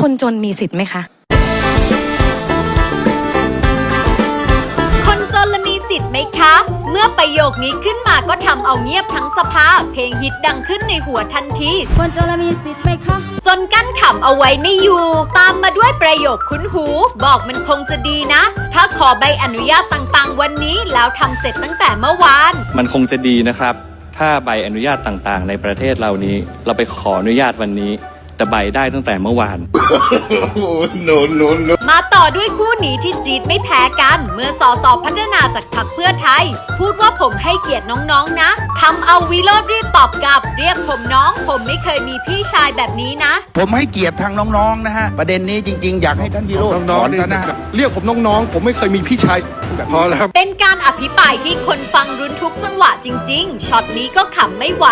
คนจนมีสิทธิ์ไหมคะ คนจนละมีสิทธิ์ไหมคะ เมื่อประโยคนี้ขึ้นมาก็ทำเอาเงียบทั้งสภา เพลงฮิตดังขึ้นในหัวทันที คนจนละมีสิทธิ์ไหมคะ จนกั้นขำเอาไว้ไม่อยู่ ตามมาด้วยประโยคคุ้นหู บอกมันคงจะดีนะ ถ้าขอใบอนุญาตต่างๆ วันนี้แล้วทำเสร็จตั้งแต่เมื่อวาน มันคงจะดีนะครับ ถ้าใบอนุญาตต่างๆ ในประเทศเรานี้ เราไปขออนุญาตวันนี้ แต่ใบได้ตั้งแต่เมื่อวานมาต่อด้วยคู่หนีที่จีดไม่แพ้กัน เมื่อสอสอพัฒนาจากพรรคเพื่อไทย พูดว่าผมให้เกียรติน้องๆนะทำเอาวิโรธรีบตอบกลับ เรียกผมน้อง ผมไม่เคยมีพี่ชายแบบนี้นะ ผมให้เกียรติทางน้องๆนะฮะ ประเด็นนี้จริง ๆ อยากให้ท่านวิโรจน์ถน้องอนๆนี่ซะนะฮะเรียกผมน้องๆ ผมไม่เคยมีพี่ชายแบบพอแล้วเป็นการอภิปรายที่คนฟังรุนทุกจังหวะจริง ๆ ช็อตนี้ก็ขำไม่ไหว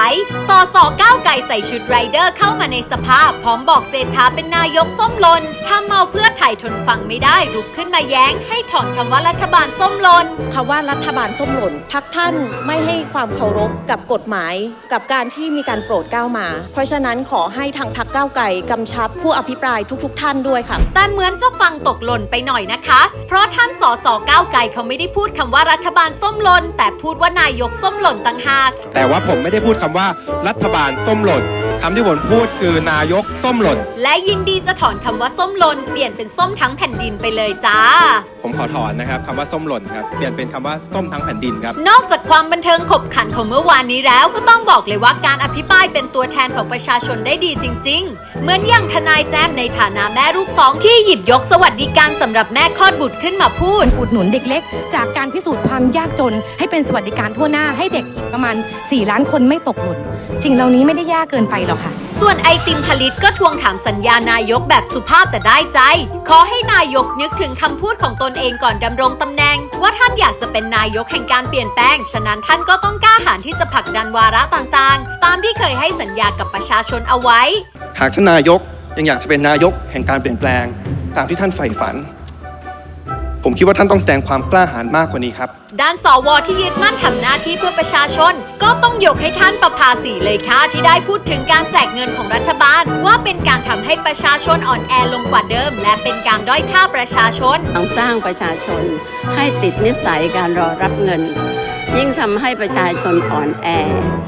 สอสอก้าวไก่ใส่ชุดไรเดอร์เข้ามาในสภาพร้อมบอกเศรษฐาเป็นนายกส้มหลนทำเอาเพื่อไทยทนฟังไม่ได้ลุกขึ้นมาแย้ง ให้ถอนคำว่ารัฐบาลส้มหลนคำว่ารัฐบาลส้มหล่นพักท่านไม่ให้ความเคารพกับกฎหมาย กับการที่มีการโปรดเกล้ามา เพราะฉะนั้นขอให้ทางพักก้าวไก่กำชับผู้อภิปรายทุก ๆ ท่านด้วยค่ะ แต่เหมือนจะฟังตกหล่นไปหน่อยนะคะ เพราะท่านสสก้าวไกลเขาไม่ได้พูดคำว่ารัฐบาลส้มหลนแต่พูดว่านายกส้มหล่นต่างหาก แต่ว่าผมไม่ได้พูดคำว่ารัฐบาลส้มหล่น คำที่ผมพูดคือนายกส้มหล่น และยินดีจะถอนคำว่าส้มหลนเปลี่ยนเป็นส้มทั้งแผ่นดินไปเลยจ้า ผมขอถอนนะครับคำว่าส้มหล่นครับเปลี่ยนเป็นคำว่าส้มทั้งแผ่นดินครับ นอกจากความบันเทิงขบขันของเมื่อวานนี้แล้ว ก็ต้องบอกเลยว่าการอภิปรายเป็นตัวแทนของประชาชนได้ดีจริง ๆ เหมือนอย่างทนายแจมในฐานะแม่ลูกสองที่หยิบยกสวัสดิการสำหรับแม่คลอดบุตรขึ้นมาพูด อุดหนุนเด็กเล็ก จากการพิสูจน์ความยากจน ให้เป็นสวัสดิการทั่วหน้าให้เด็กอีกประมาณ 4 ล้านคนไม่ตกหล่นสิ่งเหล่านี้ไม่ได้ยากเกินไปหรอกค่ะ ส่วนไอติมผลิตก็ทวงถามสัญญานายกแบบสุภาพแต่ได้ใจ ขอให้นายกนึกถึงคำพูดของตนเองก่อนดำรงตำแหน่ง ว่าท่านอยากจะเป็นนายกแห่งการเปลี่ยนแปลง ฉะนั้นท่านก็ต้องกล้าหาญที่จะผลักดันวาระต่างๆ ตามที่เคยให้สัญญากับประชาชนเอาไว้ หากท่านนายกยังอยากจะเป็นนายกแห่งการเปลี่ยนแปลง ตามที่ท่านใฝ่ฝัน ผมคิดว่าท่านต้องแสดงความกล้าหาญมากกว่านี้ครับ ด้านสวที่ยึดมั่นทำหน้าที่เพื่อประชาชน ก็ต้องยกให้ท่านประภาสีเลยค่ะที่ได้พูดถึงการแจกเงินของรัฐบาล ว่าเป็นการทำให้ประชาชนอ่อนแอลงกว่าเดิม และเป็นการด้อยค่าประชาชน ต้องสร้างประชาชนให้ติดนิสัยการรอรับเงิน ยิ่งทำให้ประชาชนอ่อนแอ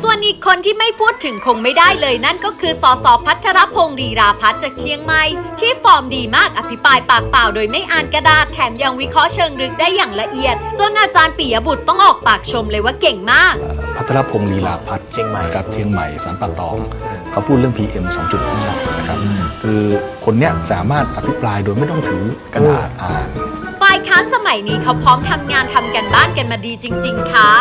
ส่วนอีกคนที่ไม่พูดถึงคงไม่ได้เลยนั่นก็คือสสพัทรพงศ์รีราพัฒน์จากเชียงใหม่ ที่ฟอร์มดีมากอภิปรายปากเปล่าโดยไม่อ่านกระดาษแถมยังวิเคราะห์เชิงลึกได้อย่างละเอียดจนอาจารย์ปิยบุตรต้องออกปากชมเลยว่าเก่งมากพัทรพงศ์ลีลาพัฒน์เชียงใหม่กับเชียงใหม่สันป่าตอง เขาพูดเรื่อง PM 2.5นะครับคือคนเนี้ยสามารถอภิปรายโดยไม่ต้องถือกระดาษอ่านฝ่ายค้าน สมัยนี้เขาพร้อมทำงานทำกันบ้านกันมาดีจริง ๆ ค่ะ